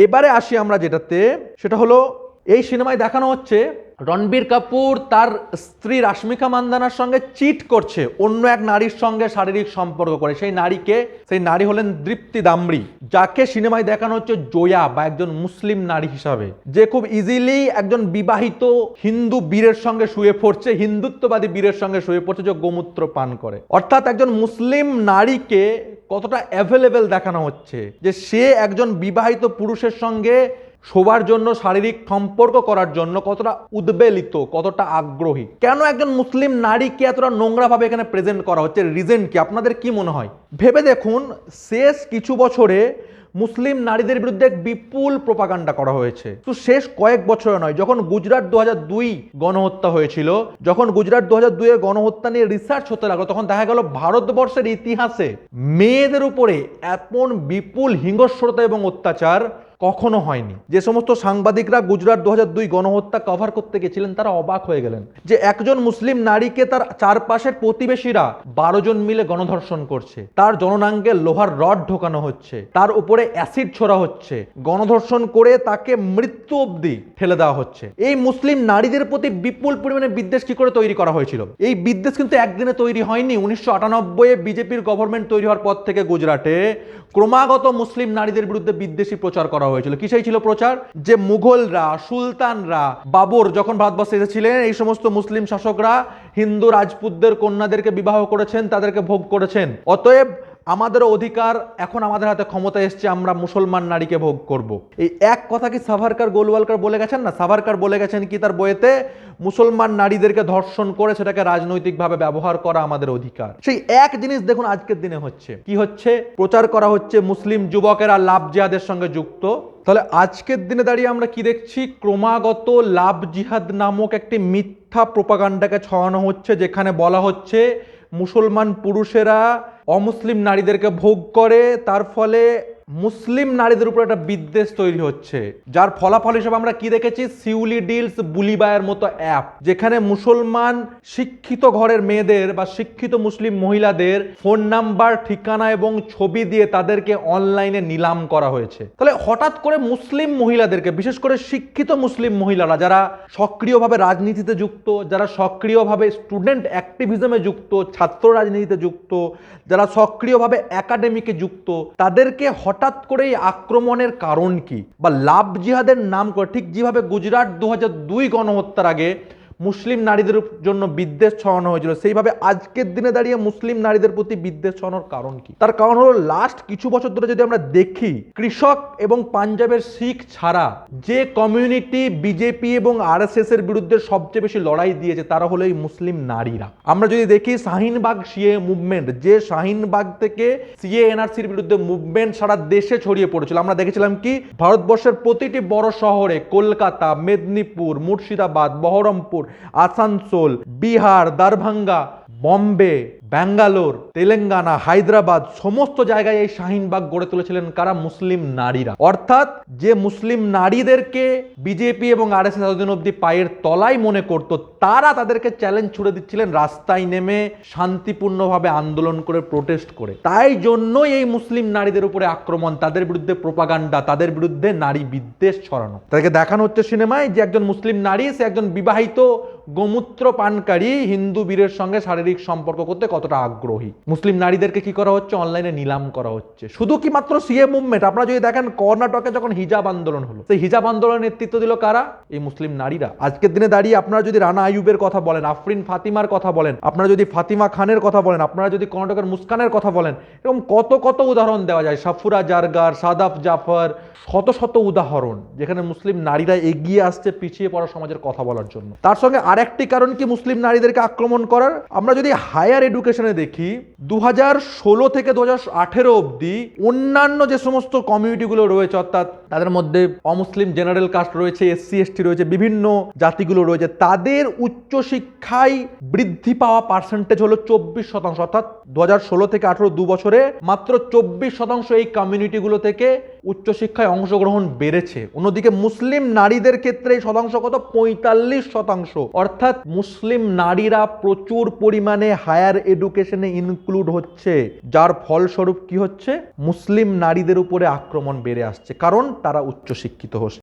এবারে আসি আমরা যেটাতে সেটা হলো এই সিনেমায় দেখানো হচ্ছে রণবীর কাপুর তার স্ত্রী রাশ্মিকা মান্দানার সঙ্গে চিট করছে, অন্য এক নারীর সঙ্গে শারীরিক সম্পর্ক করে। সেই নারীকে, সেই নারী হলেন দৃপ্তি দামড়ি, যাকে সিনেমায় দেখানো হচ্ছে জয়া বা একজন মুসলিম নারী হিসাবে। যে খুব ইজিলি একজন বিবাহিত হিন্দু বীরের সঙ্গে শুয়ে পড়ছে, হিন্দুত্ববাদী বীরের সঙ্গে শুয়ে পড়ছে, যে গোমূত্র পান করে। অর্থাৎ একজন মুসলিম নারীকে কতটা অ্যাভেলেবেল দেখানো হচ্ছে, যে সে একজন বিবাহিত পুরুষের সঙ্গে শোবার জন্য, শারীরিক সম্পর্ক করার জন্য কতটা উদ্বেলিত, কতটা আগ্রহী? কেন একজন মুসলিম নারীকে এতটা নোংরাভাবে এখানে প্রেজেন্ট করা হচ্ছে? রিজন কি? আপনাদের কি মনে হয়? ভেবে দেখুন, শেষ কিছু বছরে মুসলিম নারীদের বিরুদ্ধে বিপুল প্রপাগান্ডা করা হয়েছে। তো শেষ কয়েক বছরে নয়, যখন গুজরাট দু হাজার দুই গণহত্যা হয়েছিল, যখন গুজরাট দু হাজার দুইয়ের গণহত্যা নিয়ে রিসার্চ হতে লাগল, তখন দেখা গেল ভারতবর্ষের ইতিহাসে মেয়েদের উপরে এমন বিপুল হিংস্রতা এবং অত্যাচার কখনো হয়নি। যে সমস্ত সাংবাদিকরা গুজরাট দু দুই গণহত্যা কভার করতে গেছিলেন, তারা অবাক হয়ে গেলেন। যে একজন মুসলিম নারীকে তার চারপাশের প্রতিবেশীরা বারো জন মিলে গণধর্ষণ করছে। তার জননাঙ্গে লোহার রড ঢোকানো হচ্ছে। তার উপরে অ্যাসিড ছোড়া হচ্ছে। গণধর্ষণ করে তাকে মৃত্যু অবধি ঠেলে দেওয়া হচ্ছে। এই মুসলিম নারীদের প্রতি বিপুল পরিমাণে বিদ্বেষ কি করে তৈরি করা হয়েছিল? এই বিদ্বেষ কিন্তু একদিনে তৈরি হয়নি। উনিশশো আটানব্বই বিজেপির গভর্নমেন্ট তৈরি হওয়ার পর থেকে গুজরাটে ক্রমাগত মুসলিম নারীদের বিরুদ্ধে বিদ্বেষী প্রচার করা হয়েছিল। কিসেই ছিল প্রচার? যে মুঘলরা, সুলতানরা, বাবর যখন ভারতবর্ষে এসেছিলেন, এই সমস্ত মুসলিম শাসকরা হিন্দু রাজপুতদের কন্যাদেরকে বিবাহ করেছেন, তাদেরকে ভোগ করেছেন। অতএব আমাদের অধিকার, এখন আমাদের হাতে ক্ষমতা এসছে, আমরা মুসলমান নারীকে ভোগ করব। এই এক কথা কি সাভারকার, গোলওয়ালকার বলে গেছেন না? সাভারকার বলে গেছেন কি তার বইয়েতে? মুসলমান নারীদেরকে ধর্ষণ করে সেটাকে রাজনৈতিকভাবে ব্যবহার করা আমাদের অধিকার। সেই এক জিনিস দেখুন আজকের দিনে হচ্ছে। কি হচ্ছে? প্রচার করা হচ্ছে মুসলিম যুবকেরা লাভ জিহাদের সঙ্গে যুক্ত। তাহলে আজকের দিনে দাঁড়িয়ে আমরা কি দেখছি? ক্রমাগত লাভ জিহাদ নামক একটি মিথ্যা প্রোপাগান্ডাকে ছড়ানো হচ্ছে, যেখানে বলা হচ্ছে মুসলমান পুরুষেরা অমুসলিম নারীদেরকে ভোগ করে তার ফলে মুসলিম নারীদের উপর একটা বিদ্বেষ তৈরি হচ্ছে, যার ফলাফল হিসেবে আমরা কি দেখেছি? সিউলি ডিলস বুলিবায়ের মতো অ্যাপ, যেখানে মুসলমান শিক্ষিত ঘরের মেয়েদের বা শিক্ষিত মুসলিম মহিলাদের ফোন নাম্বার, ঠিকানা এবং ছবি দিয়ে তাদেরকে অনলাইনে নিলাম করা হয়েছে। তাহলে হঠাৎ করে মুসলিম মহিলাদেরকে, বিশেষ করে শিক্ষিত মুসলিম মহিলারা যারা সক্রিয়ভাবে রাজনীতিতে যুক্ত, যারা সক্রিয়ভাবে স্টুডেন্ট অ্যাক্টিভিজমে যুক্ত, ছাত্র রাজনীতিতে যুক্ত, যারা সক্রিয়ভাবে একাডেমিকে যুক্ত, তাদেরকে হঠাৎ করে এই আক্রমণের কারণ কি বা লাভ জিহাদের নাম করে ঠিক যেভাবে গুজরাট দু গণহত্যার আগে মুসলিম নারীদের জন্য বিদ্বেষ ছড়ানো হয়েছিল। সেইভাবে আজকের দিনে দাঁড়িয়ে মুসলিম নারীদের প্রতি বিদ্বেষ ছড়ানোর কারণ কি? তার কারণ হলো লাস্ট কিছু বছর ধরে যদি আমরা দেখি, কৃষক এবং পাঞ্জাবের শিখ ছাড়া যে কমিউনিটি বিজেপি এবং আরএসএস এর বিরুদ্ধে সবচেয়ে বেশি লড়াই দিয়েছে, তারা হলো এই মুসলিম নারীরা। আমরা যদি দেখি, শাহিনবাগ সিএ মুভমেন্ট যে শাহিনবাগ থেকে সিএ এনআরসির বিরুদ্ধে মুভমেন্ট সারা দেশে ছড়িয়ে পড়েছিল। আমরা দেখেছিলাম কি, ভারতবর্ষের প্রতিটি বড় শহরে, কলকাতা, মেদিনীপুর, মুর্শিদাবাদ, বহরমপুর आसनसोल बिहार दरभंगा বম্বে, ব্যাঙ্গালোর, তেলেঙ্গানা, হায়দ্রাবাদ, সমস্ত জায়গায় এই শাহিনবাগ গড়ে তুলেছিলেন কারা? মুসলিম নারীরা। অর্থাৎ যে মুসলিম নারীদেরকে বিজেপি এবং আর এস এতদিন অব্দি পায়ের তলায় মনে করত, তারা তাদেরকে চ্যালেঞ্জ ছুড়ে দিচ্ছিলেন, রাস্তায় নেমে শান্তিপূর্ণভাবে আন্দোলন করে প্রোটেস্ট করে। তাই জন্যই এই মুসলিম নারীদের উপরে আক্রমণ, তাদের বিরুদ্ধে প্রপাগান্ডা তাদের বিরুদ্ধে নারী বিদ্বেষ ছড়ানো। তাদেরকে দেখানো হচ্ছে সিনেমায় যে একজন মুসলিম নারী, সে একজন বিবাহিত গোমূত্র পানকারী হিন্দু বীরের সঙ্গে শারীরিক সম্পর্ক করতে কতটা আগ্রহী? মুসলিম নারীদেরকে কি করা হচ্ছে? অনলাইনে নিলাম করা হচ্ছে। শুধু কি মাত্র সিএ মুভমেন্ট? আপনারা যদি দেখেন, কর্ণাটকে যখন হিজাব আন্দোলন হলো, সেই হিজাব আন্দোলনের নেতৃত্ব দিল কারা? এই মুসলিম নারীরা। আজকের দিনে দাঁড়িয়ে আপনারা যদি রানা আইয়ুবের কথা বলেন, আফরিন ফাতিমার কথা বলেন, আপনারা যদি ফাতিমা খানের কথা বলেন, আপনারা যদি কর্ণাটকের মুস্কানের কথা বলেন, এরকম কত কত উদাহরণ দেওয়া যায়? সাফুরা জারগার, সাদাফ জাফর শত শত উদাহরণ যেখানে মুসলিম নারীরা এগিয়ে আসছে, পিছিয়ে পড়া সমাজের কথা বলার জন্য। তার সঙ্গে আরেকটি কারণ কি মুসলিম নারীদেরকে আক্রমণ করার? আমরা যদি হায়ার এডুকেশনে দেখি দু থেকে দু হাজার অব্দি অন্যান্য যে সমস্ত কমিউনিটিগুলো রয়েছে, অর্থাৎ তাদের মধ্যে অমুসলিম জেনারেল কাস্ট রয়েছে, এসসি, এসটি রয়েছে, বিভিন্ন জাতিগুলো রয়েছে। তাদের উচ্চশিক্ষায় বৃদ্ধি পাওয়া পার্সেন্টেজ হলো চব্বিশ শতাংশ। অর্থাৎ দু হাজার ষোলো থেকে আঠেরো দু বছরে মাত্র চব্বিশ শতাংশ এই কমিউনিটিগুলো থেকে উচ্চশিক্ষায় অংশগ্রহণ বেড়েছে। অন্যদিকে মুসলিম নারীদের ক্ষেত্রে এই শতাংশ কত? পঁয়তাল্লিশ শতাংশ। অর্থাৎ মুসলিম নারীরা প্রচুর পরিমাণে হায়ার এডুকেশনে ইনক্লুড হচ্ছে। যার ফলস্বরূপ কি হচ্ছে? মুসলিম নারীদের উপরে আক্রমণ বেড়ে আসছে। কারণ তারা উচ্চ শিক্ষিত হোস